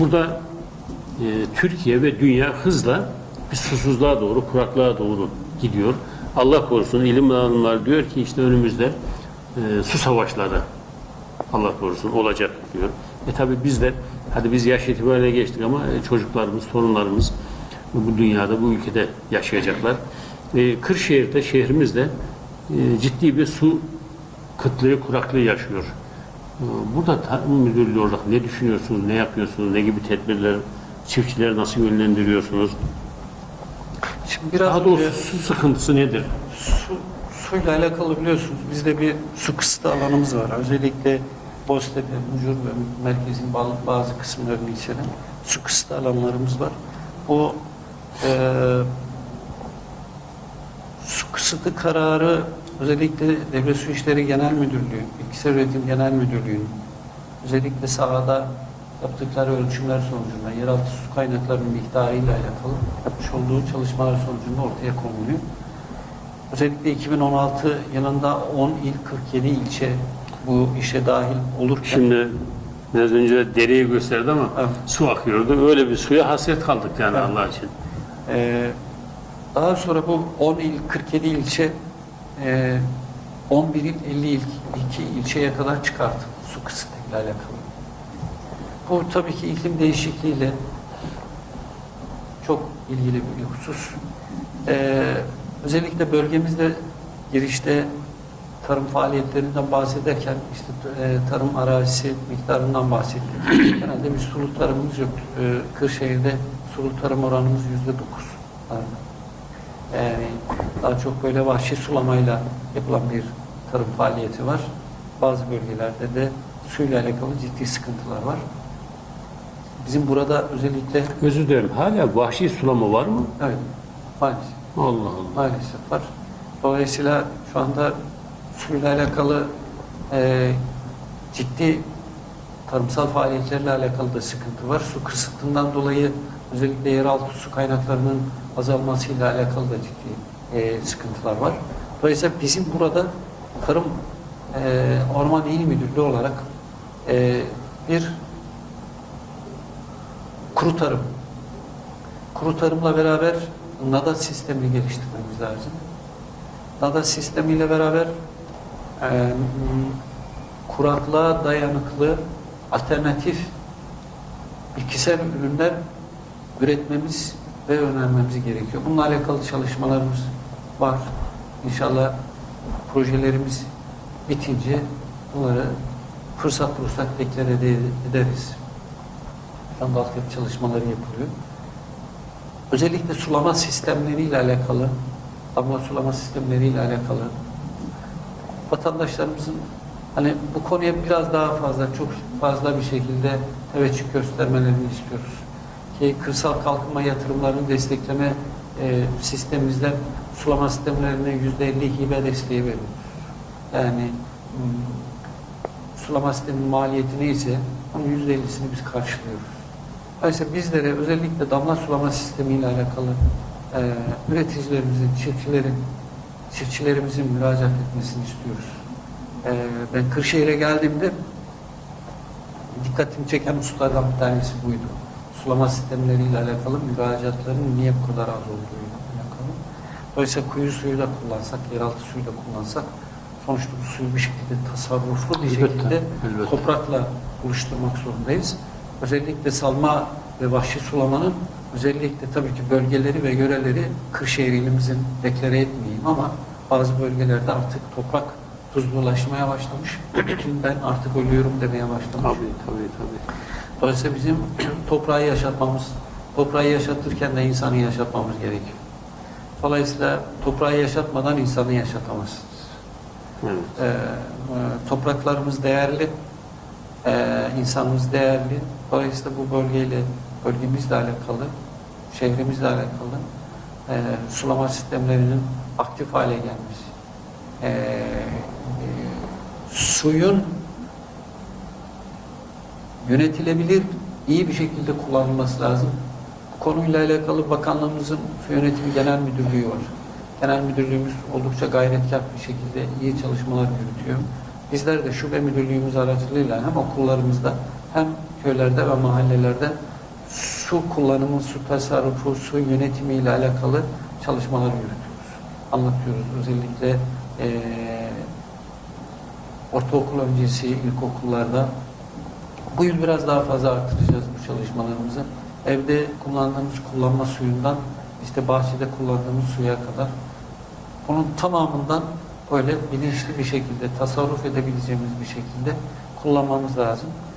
Burada e, Türkiye ve dünya hızla bir susuzluğa doğru, kuraklığa doğru gidiyor. Allah korusun ilim adamlar diyor ki işte önümüzde e, su savaşları Allah korusun olacak diyor. E tabi biz de hadi biz yaş itibariyle geçtik ama e, çocuklarımız, torunlarımız bu dünyada, bu ülkede yaşayacaklar. E, Kırşehir'de, şehrimizde e, ciddi bir su kıtlığı, kuraklığı yaşıyor. E, Burada tarım müdürlüğü olarak ne düşünüyorsunuz, ne yapıyorsunuz, ne gibi tedbirler, çiftçileri nasıl yönlendiriyorsunuz? Şimdi biraz Daha doğrusu önce su sıkıntısı nedir? su, suyla alakalı biliyorsunuz bizde bir su kısıtı alanımız var. Özellikle Boztepe, Mucur ve merkezin bazı, kısımlarını içeren su kısıtı alanlarımız var. Bu eee su kısıtı kararı özellikle Devlet Su İşleri Genel Müdürlüğü, Bilgisayar Üretim Genel Müdürlüğü'nün özellikle sahada yaptıkları ölçümler sonucunda yeraltı su kaynaklarının miktarıyla alakalı yapmış olduğu çalışmalar sonucunda ortaya konuluyor. Özellikle 2016 yılında 10 il 47 ilçe bu işe dahil olurken Şimdi biraz önce dereyi gösterdi ama Evet. su akıyordu. Öyle bir suya hasret kaldık yani Evet. Allah için. Ee, daha sonra bu 10 il 47 ilçe e, 11 il 50 il, iki ilçeye kadar çıkartıldı su kısıtıyla alakalı. Bu tabii ki iklim değişikliğiyle çok ilgili bir husus. Ee, özellikle bölgemizde girişte tarım faaliyetlerinden bahsederken işte e, tarım arazisi miktarından bahsettik. Genelde bir sulu tarımımız yok. Ee, Kırşehir'de sulu tarım oranımız yüzde dokuz. Yani daha çok böyle vahşi sulamayla yapılan bir tarım faaliyeti var. Bazı bölgelerde de suyla alakalı ciddi sıkıntılar var. Bizim burada özellikle Özür dilerim. Hala vahşi sulama var mı? evet maalesef Allah Allah. maalesef var. Dolayısıyla şu anda suyla alakalı e, ciddi tarımsal faaliyetlerle alakalı da sıkıntı var. Su kısıtından dolayı özellikle yeraltı su kaynaklarının azalmasıyla alakalı da ciddi e, sıkıntılar var. Dolayısıyla bizim burada Tarım e, Orman İl Müdürlüğü olarak e, bir kuru tarım kuru tarımla beraber NADA sistemini geliştirmemiz lazım. NADA sistemiyle beraber e, kuraklığa dayanıklı alternatif bitkisel ürünler üretmemiz ve önermemiz gerekiyor. Bununla alakalı çalışmalarımız var. İnşallah projelerimiz bitince bunları fırsat bulursak ede- ederiz. Şu anda altyapı çalışmaları yapılıyor. Özellikle sulama sistemleriyle alakalı, damla sulama sistemleriyle alakalı vatandaşlarımızın hani bu konuya biraz daha fazla, çok fazla bir şekilde teveccüh göstermelerini istiyoruz. Ki kırsal kalkınma yatırımlarını destekleme e, sistemimizden sulama sistemlerine yüzde elli hibe desteği veriyoruz. Yani sulama sisteminin maliyeti neyse onun yüzde ellisini biz karşılıyoruz. Dolayısıyla bizlere özellikle damla sulama sistemiyle alakalı e, üreticilerimizin, çiftçilerin, çiftçilerimizin müracaat etmesini istiyoruz. E, ben Kırşehir'e geldiğimde dikkatimi çeken hususlardan bir tanesi buydu. Sulama sistemleriyle alakalı müracaatların niye bu kadar az olduğuyla alakalı. Dolayısıyla kuyu suyu da kullansak, yeraltı suyu da kullansak sonuçta bu suyu bir şekilde tasarruflu bir şekilde elbette. toprakla buluşturmak zorundayız. Özellikle salma ve vahşi sulamanın özellikle tabii ki bölgeleri ve yöreleri Kırşehir ilimizin deklare etmeyeyim ama bazı bölgelerde artık toprak tuzlulaşmaya başlamış. ben artık ölüyorum demeye başlamış. Tabii tabii tabii. Dolayısıyla bizim toprağı yaşatmamız, toprağı yaşatırken de insanı yaşatmamız gerekiyor. Dolayısıyla toprağı yaşatmadan insanı yaşatamazsınız. Evet. Ee, e, topraklarımız değerli, e, insanımız değerli. Dolayısıyla bu bölgeyle, bölgemizle alakalı, şehrimizle alakalı e, sulama sistemlerinin aktif hale gelmesi. E, e, suyun yönetilebilir, iyi bir şekilde kullanılması lazım. Bu konuyla alakalı bakanlığımızın su yönetimi genel müdürlüğü var. Genel müdürlüğümüz oldukça gayretkar bir şekilde iyi çalışmalar yürütüyor. Bizler de şube müdürlüğümüz aracılığıyla hem okullarımızda hem köylerde ve mahallelerde su kullanımı, su tasarrufu, su yönetimi ile alakalı çalışmalar yürütüyoruz. Anlatıyoruz. Özellikle eee ortaokul öncesi, ilkokullarda bu yıl biraz daha fazla artıracağız bu çalışmalarımızı. Evde kullandığımız kullanma suyundan işte bahçede kullandığımız suya kadar bunun tamamından böyle bilinçli bir şekilde tasarruf edebileceğimiz bir şekilde kullanmamız lazım.